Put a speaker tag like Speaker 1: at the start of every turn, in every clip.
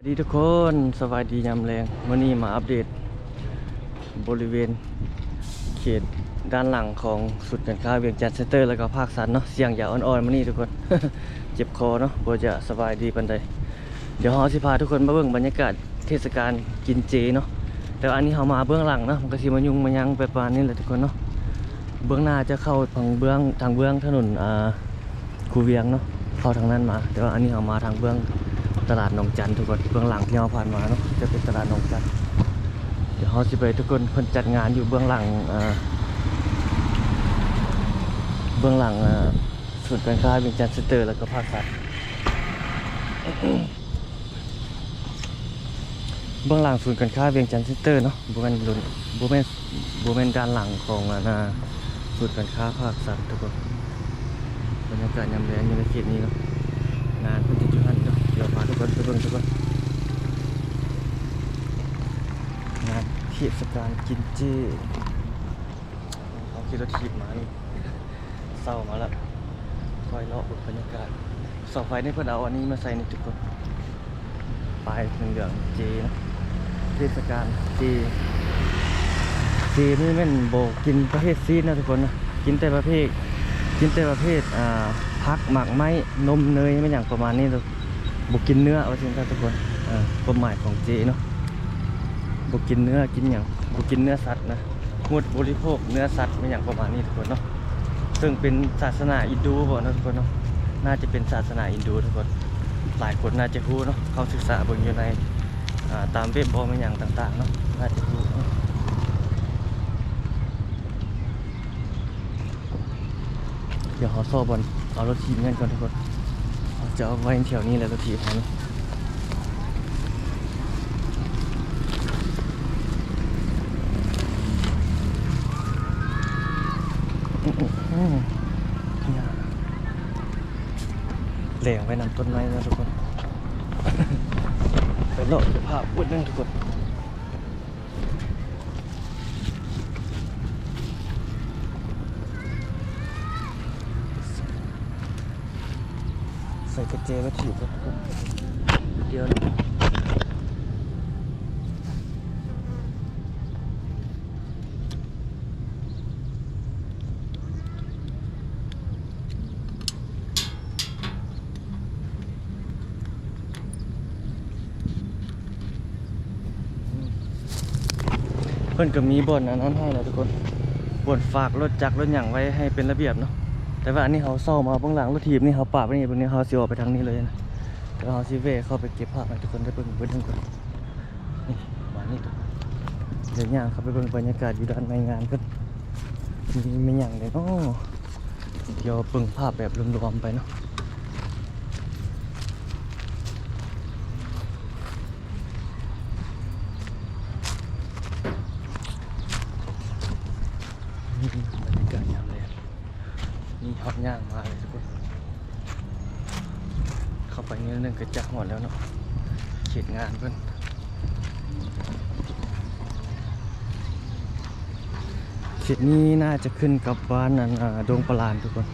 Speaker 1: สวัสดีทุกคนสวัสดียามแรงวันนี้มาอัปเดต บริเวณเขตด้านหลังของสุดการค้าเวียงจันทร์เซ็นเตอร์แล้วก็ภาคสันเนาะเสียงอย่าอ่อนๆมานี่ทุกคน เจ็บคอเนาะบ่จะสบายดีปันใดเดี๋ยวเฮาสิพาทุกคนมาเบิ่งบรรยากาศเทศกาลกินเจเนาะแต่อันนี้เฮามาเบื้องหลังเนาะมันก็สิมายุ่งมายังไปประมาณนี้แหละทุกคนเนาะเบื้องหน้าจะเข้าทางเบื้องทางเบื้องถนนอ่าคูเวียงเนาะเข้าทางนั้นมา แต่ว่าอันนี้เฮามาทางเบื้อง ตลาดหนองจันทร์ทุกคนเบื้องหลังที่เราผ่านมาเนาะจะเป็นตลาดหนองจันทร์เดี๋ยวเราจะไปทุกคนคนจัดงานอยู่เบื้องหลังเอ่อเบื้องหลังเอ่อศูนย์การค้าเวียงจันทร์เซ็นเตอร์แล้วก็ภาคสัตว์เบื้องหลังศูนย์การค้าเวียงจันทร์เซ็นเตอร์เนาะบุเมนลุนบุเมนบุเมนด้านหลังของอ่านาศูนย์การค้าภาคสัตว์ทุกคนบรรยากาศยามแรงอยู่ในเขตนี้เนาะงานเพิ่น กคนไปเบิ่งทุกคนงานเทศกาลกินเจเขาขี่รถถีบมานี่เศร้ามาแล้วคอยเลาะบรรยากาศเสาไฟนี่เพิ่นเอาอันนี้มาใส่ในทุกคนปลายเหลืองเจนะเทศกาลเจเจนี่แม่นโบกินประเภทซีดนะทุกคนนะกินแต่ประเภทกินแต่ประเภทอ่าพักหมักไม้นมเนยไม่อย่างประมาณนี้เรา บุกินเนื้อเอาจริงๆทุกคนอ่าความหมายของเจเนาะบุกินเนื้อกินอย่างบุกินเนื้อสัตว์นะงดบริโภคเนื้อสัตว์ไม่อย่างประมาณนี้ทุกคนเนาะซึ่งเป็นศาสนาอินดูบ่เนาะทุกคนเนาะน่าจะเป็นศาสนาอินดูทุกคนหลายคนน่าจะรู้เนาะเขาศึกษาบิ่งอยู่ในอ่าตามเว็บบอไม่อย่างต่างๆเนาะน่าจะรู้เนาะเดี๋ยวขอโซ่บอลเอารถทีมกันก่อนทุกคน จะเอาไว้แถวนี้แหละรถทีมของเหลวไว้นำต้นไม้นะทุกคน ไปโลดภาพวุ้นนึงทุกคน ส่กระเจก็ถีบกคนเดียวนะเพื่อนก็มีบ่นอันนั้นให้แล้วทุกคนบ่นฝากรถจักรรถหยั่งไว้ให้เป็นระเบียบเนาะ แต่ว่าอันนี้เขาเศร้ามาเบื้องหลังรถถีบนี่เขาปาดไปนี่ตรงนี้เขาสีออกไปทางนี้เลยนะแล้วเขาซีเวเข้าไปเก็บภาพให้ทุกคนได้เบิ่งเบิ่งทั้งคนนี่มานี่ทุกคนเดี๋ยวย่างเขาไปเบิ่งบรรยากาศอยู่ด้านในงานกันมีไม่ย่างเลยเนาะเดี๋ยวเบิ่งภาพแบบรวมๆไปเนาะนี่บรรยากาศยามเลยนี่ฮอตย่างมาเลยทุกคน หนิดนึงก็จักหมดแล้วเนาะเขียนงานเพื่อนเขตนี้น่าจะขึ้นกับบ้านนั้นอ่าดงประลานทุกคน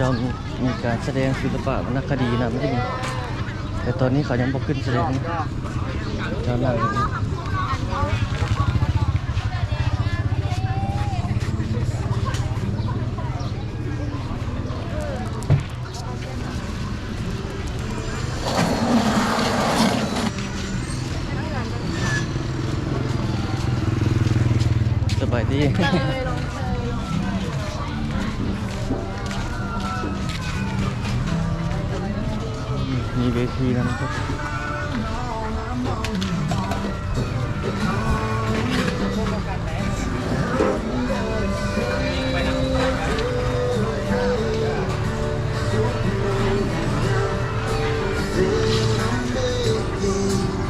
Speaker 1: พระเจ้ามีมีการแสดงศิลปะวรรณคดีนะไม่ได้มีแต่ตอนนี้เขายังบอกขึ้นแสดงนะเจ้าหน้า มีเวทีแล้วนะครับ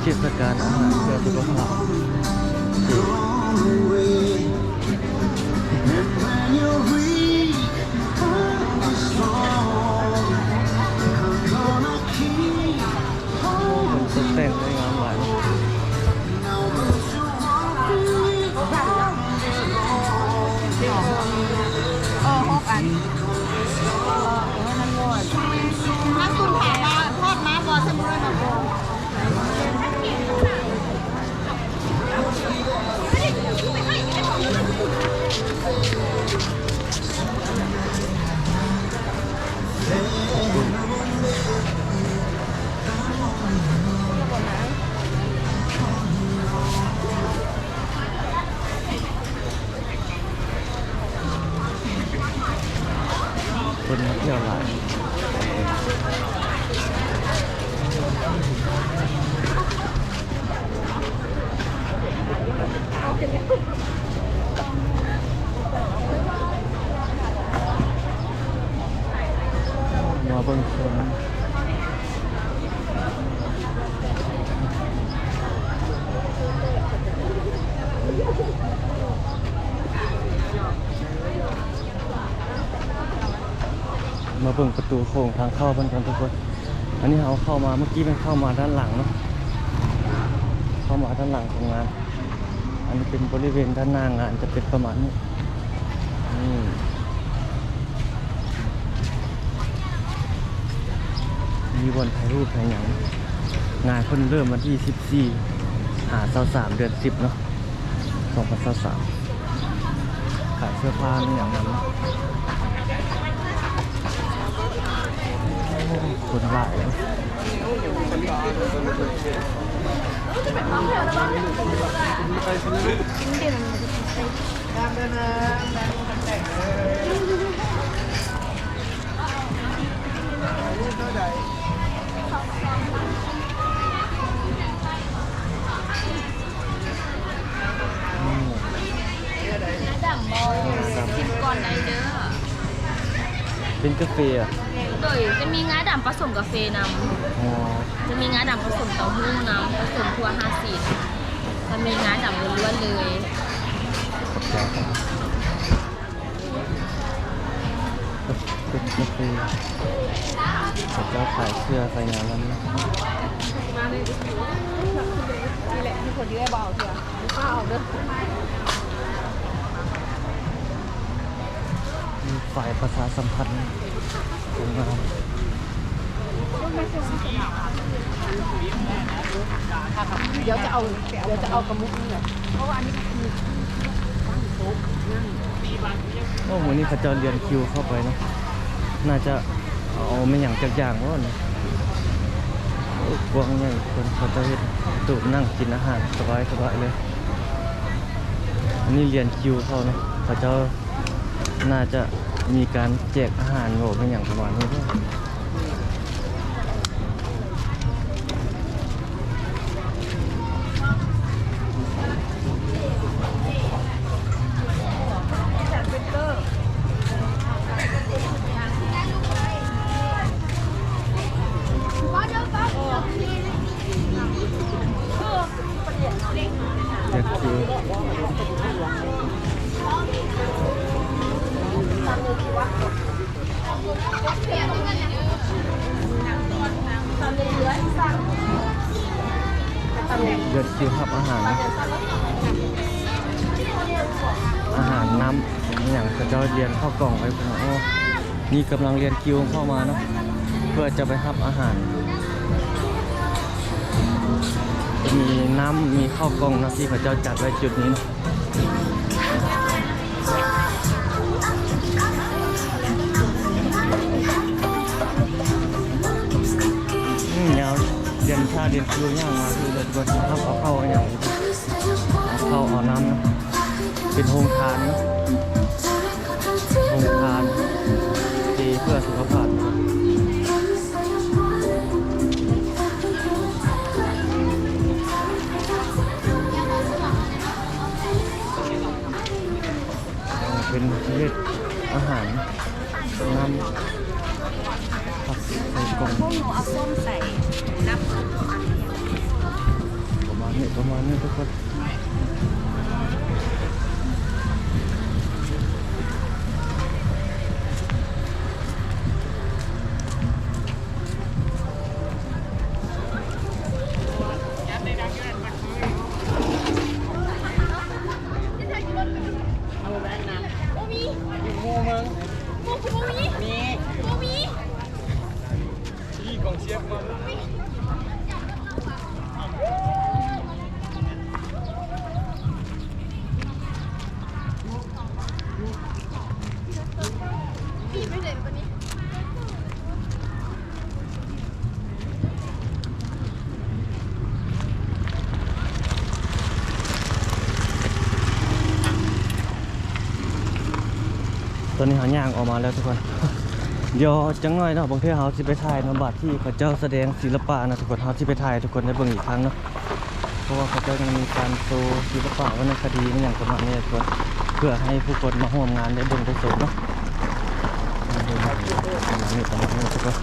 Speaker 1: เทศกาลอาหารเพื่อสุขภาพ
Speaker 2: แต่งได้งา
Speaker 1: มหลายเออหกอันเออให้มันงวดถ้าคุณถามว่าทอดม้าบอสมุนไพรแบบ มาเบิ่งประตูโค้งทางเข้าเพิ่นกันทุกคน อันนี้เราเข้ามาเมื่อกี้มันเข้ามาด้านหลังเนาะ เข้ามาด้านหลังของงาน อันนี้เป็นบริเวณด้านหน้างานจะเป็นประมาณนี้นี่มีบนถ่ายรูปถ่ายหยังงานเพิ่นเริ่มวันที่ 14 หาเสาสามเดือน 10 เนาะ2023ขายเสื้อผ้านี่อย่างนั้นเนาะ คนหลายเนาะ
Speaker 2: ดำบอชิมก่อนได้เด้อ
Speaker 1: เป็นกาแฟอะ
Speaker 2: โดยจะมีงาดำผสมกาแฟน
Speaker 1: อ๋อำ
Speaker 2: จะมีงาดำผสมเต้าหู้นำผสมทั่วห้าสีดจะมีงาดำล้วนๆเลย
Speaker 1: ขอบใจครับเป็นกาแฟเขาเจ้าขายเสื้อขายงานแล้วนะ
Speaker 2: มาเลยนี่แหละที่คนที่ได้เบาเถอะข้าวเด้อ
Speaker 1: ฝ่ายประชาสัมพันธ์ของงาน
Speaker 2: เดี๋ยวจะเอาเดี๋ยวจะเอากระมุกนี่แหละเพราะว่าอันนี้คือตั้งโต๊ะนั่ง
Speaker 1: โอ้วันนี้เขาเจะเรียนคิวเข้าไปเนอะน่าจะเอาไม่อย่างจากอย่างว่าเนี่ยโอ้กว้างใหญ่คนเขาจะเห็นตูบนั่งกินอาหารสบายสบายเลยอันนี้เรียนคิวเข้าเนอะเขาเจะน่าจะ มีการแจกอาหารโหเป็นอย่างประมาณนี้ คิวครับอาหาร อาหารน้ำอย่างก็จะเรียนเข้ากล่องไปผมโอ้นี่กำลังเรียนคิวเข้ามาเนาะเพื่อจะไปรับอาหาร มีน้ำมีข้าวกล่องนะที่เขาเจ้าจัดไว้จุดนี้นะอืมยาวเรียนชาเรียนคิวย่างมาคือ เลยทุกคนเอาเข้าเข้าอย่างเอาเข้าเอาน้ำนะเป็นโฮมทานนะโฮมทานดีเพื่อสุขภาพเป็นประเภทอาหารน้ำผักใส่กล่อง
Speaker 2: พวกหนูเอาส้มใส่น้ำ
Speaker 1: ประ นี้ประมาณนี้ทุกคนตอนนี้หาย่างออกมาแล้วทุกคน เดี๋ยวจังหน่อยเนาะบางทื่อเฮาสิไปถ่ายนะบัดที่เขาเจ้าแสดงศิลปะนะทุกคนเฮาสิไปถ่ายทุกคนได้เบิ่งอีกครั้งเนาะเพราะว่าเขาเจ้ายังมีการโชว์ศิลปะวรรณคดีในอย่างประมาณนี้ทุกคนเพื่อให้ผู้คนมาร่วมงานได้เบิ่งได้ชมเนาะนี้ประมาณนี้ทุกคน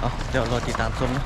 Speaker 1: เอาเดี๋ยวรอติดตามชมเนาะ